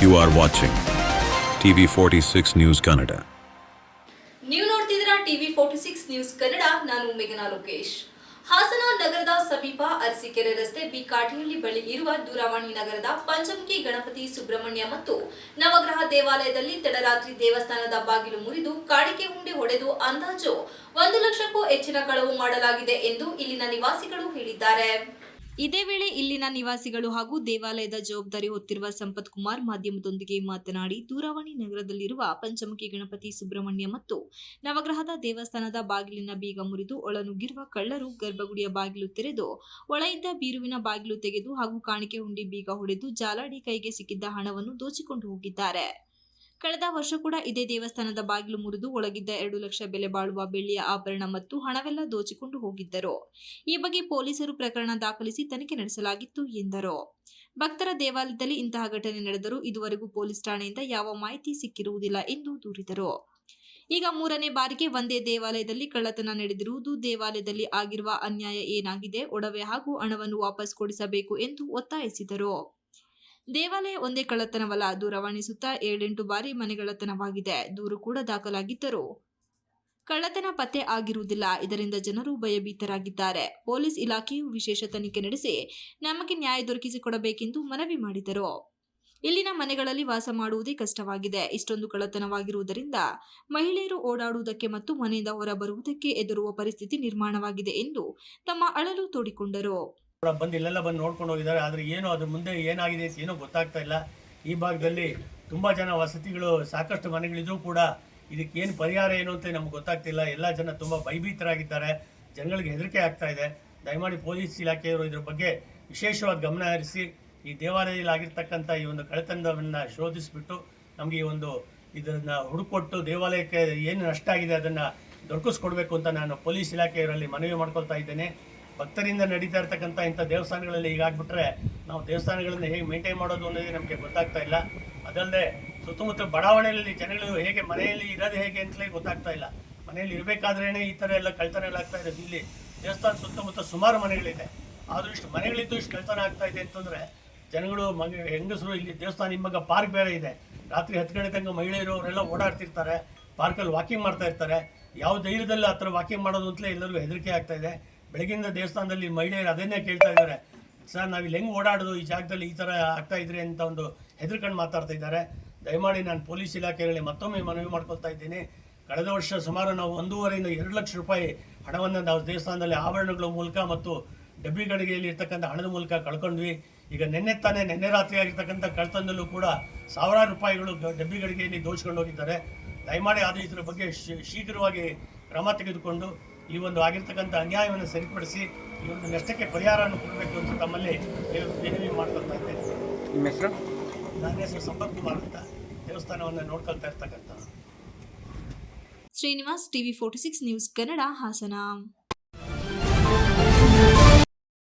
You are watching TV 46 News Kannada. ನೀವು ನೋಡ್ತಿದ್ದೀರಾ TV forty six news Kannada ನಾನು ಮೇಘನಾ ಲೋಕೇಶ್. ಹಾಸನ ನಗರದ ಸಮೀಪ ಅರಸೀಕೆರೆ ರಸ್ತೆ ಬಿ ಕಾಟಿಹಳ್ಳಿ ಬಳಿ ಇರುವ ದೂರವಾಣಿ ನಗರದ ಪಂಚಮುಖಿ ಗಣಪತಿ ಸುಬ್ರಹ್ಮಣ್ಯ ಮತ್ತು ನವಗ್ರಹ ದೇವಾಲಯದಲ್ಲಿ ತಡರಾತ್ರಿ ದೇವಸ್ಥಾನದ ಬಾಗಿಲು ಮುರಿದು ಕಾಡಿಕೆ ಹುಂಡಿ ಹೊಡೆದು ಅಂದಾಜು ಒಂದು ಲಕ್ಷಕ್ಕೂ ಹೆಚ್ಚಿನ ಕಳವು ಮಾಡಲಾಗಿದೆ ಎಂದು ಇಲ್ಲಿನ ನಿವಾಸಿಗಳು ಹೇಳಿದ್ದಾರೆ. ಇದೇ ವೇಳೆ ಇಲ್ಲಿನ ನಿವಾಸಿಗಳು ಹಾಗೂ ದೇವಾಲಯದ ಜವಾಬ್ದಾರಿ ಹೊತ್ತಿರುವ ಸಂಪತ್ ಕುಮಾರ್ ಮಾಧ್ಯಮದೊಂದಿಗೆ ಮಾತನಾಡಿ, ದೂರವಾಣಿ ನಗರದಲ್ಲಿರುವ ಪಂಚಮುಖಿ ಗಣಪತಿ ಸುಬ್ರಹ್ಮಣ್ಯ ಮತ್ತು ನವಗ್ರಹದ ದೇವಸ್ಥಾನದ ಬಾಗಿಲಿನ ಬೀಗ ಮುರಿದು ಒಳನುಗ್ಗಿರುವ ಕಳ್ಳರು ಗರ್ಭಗುಡಿಯ ಬಾಗಿಲು ತೆರೆದು, ಒಳೆಯಿಂದ ಬೀರುವಿನ ಬಾಗಿಲು ತೆಗೆದು ಹಾಗೂ ಕಾಣಿಕೆ ಹುಂಡಿ ಬೀಗ ಹೊಡೆದು ಜಾಲಾಡಿ ಕೈಗೆ ಸಿಕ್ಕಿದ್ದ ಹಣವನ್ನು ದೋಚಿಕೊಂಡು ಹೋಗಿದ್ದಾರೆ. ಕಳೆದ ವರ್ಷ ಕೂಡ ಇದೇ ದೇವಸ್ಥಾನದ ಬಾಗಿಲು ಮುರಿದು ಒಳಗಿದ್ದ ಎರಡು ಲಕ್ಷ ಬೆಲೆ ಬಾಳುವ ಬೆಳ್ಳಿಯ ಆಭರಣ ಮತ್ತು ಹಣವೆಲ್ಲ ದೋಚಿಕೊಂಡು ಹೋಗಿದ್ದರು. ಈ ಬಗ್ಗೆ ಪೊಲೀಸರು ಪ್ರಕರಣ ದಾಖಲಿಸಿ ತನಿಖೆ ನಡೆಸಲಾಗಿತ್ತು ಎಂದರು. ಭಕ್ತರ ದೇವಾಲಯದಲ್ಲಿ ಇಂತಹ ಘಟನೆ ನಡೆದರೂ ಇದುವರೆಗೂ ಪೊಲೀಸ್ ಠಾಣೆಯಿಂದ ಯಾವ ಮಾಹಿತಿ ಸಿಕ್ಕಿರುವುದಿಲ್ಲ ಎಂದು ದೂರಿದರು. ಈಗ ಮೂರನೇ ಬಾರಿಗೆ ಒಂದೇ ದೇವಾಲಯದಲ್ಲಿ ಕಳ್ಳತನ ನಡೆದಿರುವುದು ದೇವಾಲಯದಲ್ಲಿ ಆಗಿರುವ ಅನ್ಯಾಯ ಏನಾಗಿದೆ, ಒಡವೆ ಹಾಗೂ ಹಣವನ್ನು ವಾಪಸ್ ಕೊಡಿಸಬೇಕು ಎಂದು ಒತ್ತಾಯಿಸಿದರು. ದೇವಾಲಯ ಒಂದೇ ಕಳ್ಳತನವಲ್ಲ, ಅದು ರವಾನಿಸುತ್ತಾ ಏಳೆಂಟು ಬಾರಿ ಮನೆಗಳತನವಾಗಿದೆ ದೂರು ಕೂಡ ದಾಖಲಾಗಿದ್ದರು. ಕಳ್ಳತನ ಪತ್ತೆ ಆಗಿರುವುದಿಲ್ಲ. ಇದರಿಂದ ಜನರು ಭಯಭೀತರಾಗಿದ್ದಾರೆ. ಪೊಲೀಸ್ ಇಲಾಖೆಯು ವಿಶೇಷ ತನಿಖೆ ನಡೆಸಿ ನಮಗೆ ನ್ಯಾಯ ದೊರಕಿಸಿಕೊಡಬೇಕೆಂದು ಮನವಿ ಮಾಡಿದರು. ಇಲ್ಲಿನ ಮನೆಗಳಲ್ಲಿ ವಾಸ ಮಾಡುವುದೇ ಕಷ್ಟವಾಗಿದೆ. ಇಷ್ಟೊಂದು ಕಳ್ಳತನವಾಗಿರುವುದರಿಂದ ಮಹಿಳೆಯರು ಓಡಾಡುವುದಕ್ಕೆ ಮತ್ತು ಮನೆಯಿಂದ ಹೊರಬರುವುದಕ್ಕೆ ಎದುರುವ ಪರಿಸ್ಥಿತಿ ನಿರ್ಮಾಣವಾಗಿದೆ ಎಂದು ತಮ್ಮ ಅಳಲು ತೋಡಿಕೊಂಡರು. ಕೂಡ ಬಂದು ಇಲ್ಲೆಲ್ಲ ಬಂದು ನೋಡ್ಕೊಂಡು ಹೋಗಿದ್ದಾರೆ. ಆದರೆ ಏನು ಅದ್ರ ಮುಂದೆ ಏನಾಗಿದೆ ಅಂತ ಏನೂ ಗೊತ್ತಾಗ್ತಾ ಇಲ್ಲ. ಈ ಭಾಗದಲ್ಲಿ ತುಂಬ ಜನ ವಸತಿಗಳು, ಸಾಕಷ್ಟು ಮನೆಗಳಿದ್ರೂ ಕೂಡ ಇದಕ್ಕೆ ಏನು ಪರಿಹಾರ ಏನು ಅಂತ ನಮ್ಗೆ ಗೊತ್ತಾಗ್ತಿಲ್ಲ ಎಲ್ಲ ಜನ ತುಂಬ ಭಯಭೀತರಾಗಿದ್ದಾರೆ. ಜನಗಳಿಗೆ ಹೆದರಿಕೆ ಆಗ್ತಾ ಇದೆ. ದಯಮಾಡಿ ಪೊಲೀಸ್ ಇಲಾಖೆಯವರು ಇದ್ರ ಬಗ್ಗೆ ವಿಶೇಷವಾಗಿ ಗಮನ ಹರಿಸಿ ಈ ದೇವಾಲಯದಲ್ಲಿ ಆಗಿರ್ತಕ್ಕಂಥ ಈ ಒಂದು ಕಳೆತನವನ್ನು ಶೋಧಿಸಿಬಿಟ್ಟು ನಮಗೆ ಈ ಒಂದು ಇದನ್ನು ಹುಡುಕೊಟ್ಟು ದೇವಾಲಯಕ್ಕೆ ಏನು ನಷ್ಟ ಆಗಿದೆ ಅದನ್ನು ದೊರಕಿಸ್ಕೊಡ್ಬೇಕು ಅಂತ ನಾನು ಪೊಲೀಸ್ ಇಲಾಖೆಯವರಲ್ಲಿ ಮನವಿ ಮಾಡ್ಕೊಳ್ತಾ ಇದ್ದೇನೆ. ಭಕ್ತರಿಂದ ನಡೀತಾ ಇರ್ತಕ್ಕಂಥ ಇಂಥ ದೇವಸ್ಥಾನಗಳಲ್ಲಿ ಈಗಾಗ್ಬಿಟ್ರೆ ನಾವು ದೇವಸ್ಥಾನಗಳನ್ನು ಹೇಗೆ ಮೇಂಟೈನ್ ಮಾಡೋದು ಅನ್ನೋದೇ ನಮಗೆ ಗೊತ್ತಾಗ್ತಾ ಇಲ್ಲ. ಅದಲ್ಲದೆ ಸುತ್ತಮುತ್ತ ಬಡಾವಣೆಯಲ್ಲಿ ಜನಗಳು ಹೇಗೆ ಮನೆಯಲ್ಲಿ ಇರೋದು ಹೇಗೆ ಅಂತಲೇ ಗೊತ್ತಾಗ್ತಾ ಇಲ್ಲ. ಮನೆಯಲ್ಲಿ ಇರಬೇಕಾದ್ರೇ ಈ ಥರ ಎಲ್ಲ ಕಳ್ತನಗಳಾಗ್ತಾ ಇದೆ. ಇಲ್ಲಿ ದೇವಸ್ಥಾನ ಸುತ್ತಮುತ್ತ ಸುಮಾರು ಮನೆಗಳಿದೆ. ಆದರೂ ಇಷ್ಟು ಮನೆಗಳಿದ್ದು ಇಷ್ಟು ಕಳ್ತನ ಆಗ್ತಾ ಇದೆ ಅಂತಂದರೆ ಜನಗಳು ಮಗ, ಹೆಂಗಸರು ಇಲ್ಲಿ ದೇವಸ್ಥಾನ ನಿಮ್ಮಗ ಪಾರ್ಕ್ ಬೇರೆ ಇದೆ. ರಾತ್ರಿ ಹತ್ತು ಗಂಟೆ ತನಕ ಮಹಿಳೆಯರು ಅವರೆಲ್ಲ ಓಡಾಡ್ತಿರ್ತಾರೆ. ಪಾರ್ಕಲ್ಲಿ ವಾಕಿಂಗ್ ಮಾಡ್ತಾ ಇರ್ತಾರೆ. ಯಾವ ಧೈರ್ಯದಲ್ಲಿ ಆ ಥರ ವಾಕಿಂಗ್ ಮಾಡೋದು ಅಂತಲೇ ಎಲ್ಲರಿಗೂ ಹೆದರಿಕೆ ಆಗ್ತಾ ಇದೆ. ಬೆಳಗಿಂದ ದೇವಸ್ಥಾನದಲ್ಲಿ ಮಹಿಳೆಯರು ಅದನ್ನೇ ಕೇಳ್ತಾ ಇದ್ದಾರೆ. ಸರ್, ನಾವು ಇಲ್ಲಿ ಹೆಂಗೆ ಓಡಾಡೋದು? ಈ ಜಾಗದಲ್ಲಿ ಈ ಥರ ಆಗ್ತಾ ಇದ್ರಿ ಅಂತ ಒಂದು ಹೆದರ್ಕೊಂಡು ಮಾತಾಡ್ತಾ ಇದ್ದಾರೆ. ದಯಮಾಡಿ ನಾನು ಪೊಲೀಸ್ ಇಲಾಖೆಯಲ್ಲಿ ಮತ್ತೊಮ್ಮೆ ಮನವಿ ಮಾಡ್ಕೊಳ್ತಾ ಇದ್ದೀನಿ. ಕಳೆದ ವರ್ಷ ಸುಮಾರು ನಾವು ಒಂದೂವರೆಯಿಂದ ಎರಡು ಲಕ್ಷ ರೂಪಾಯಿ ಹಣವನ್ನು ನಾವು ದೇವಸ್ಥಾನದಲ್ಲಿ ಆಭರಣಗಳ ಮೂಲಕ ಮತ್ತು ಡಬ್ಬಿ ಗಡಿಗೆಯಲ್ಲಿ ಇರ್ತಕ್ಕಂಥ ಹಣದ ಮೂಲಕ ಕಳ್ಕೊಂಡ್ವಿ. ಈಗ ನಿನ್ನೆ ತಾನೇ, ನಿನ್ನೆ ರಾತ್ರಿ ಆಗಿರ್ತಕ್ಕಂಥ ಕಳ್ತನದಲ್ಲೂ ಕೂಡ ಸಾವಿರಾರು ರೂಪಾಯಿಗಳು ಡಬ್ಬಿ ಗಡಿಗೆಯಲ್ಲಿ ದೋಚ್ಕೊಂಡು ಹೋಗಿದ್ದಾರೆ. ದಯಮಾಡಿ ಅದು ಇದರ ಬಗ್ಗೆ ಶೀಘ್ರವಾಗಿ ಕ್ರಮ ತೆಗೆದುಕೊಂಡು ಈ ಒಂದು ಆಗಿರ್ತಕ್ಕಂಥ ಅನ್ಯಾಯವನ್ನು ಸರಿಪಡಿಸಿ ಈ ಒಂದು ನಷ್ಟಕ್ಕೆ ಪರಿಹಾರವನ್ನು ಕೊಡಬೇಕು ಅಂತ ತಮ್ಮಲ್ಲಿ ಮನವಿ ವಿನವಿ ಮಾಡ್ಕೊಳ್ತಾ ಇದ್ದೇನೆ. ನಿಮ್ಮ ಹೆಸರು? ನನ್ನ ಹೆಸರು ಸಂಪತ್ ಕುಮಾರ್ ಅಂತ. ದೇವಸ್ಥಾನವನ್ನು ನೋಡ್ಕೊಳ್ತಾ ಇರ್ತಕ್ಕಂಥ Srinivas TV forty six news Kannada Hassan.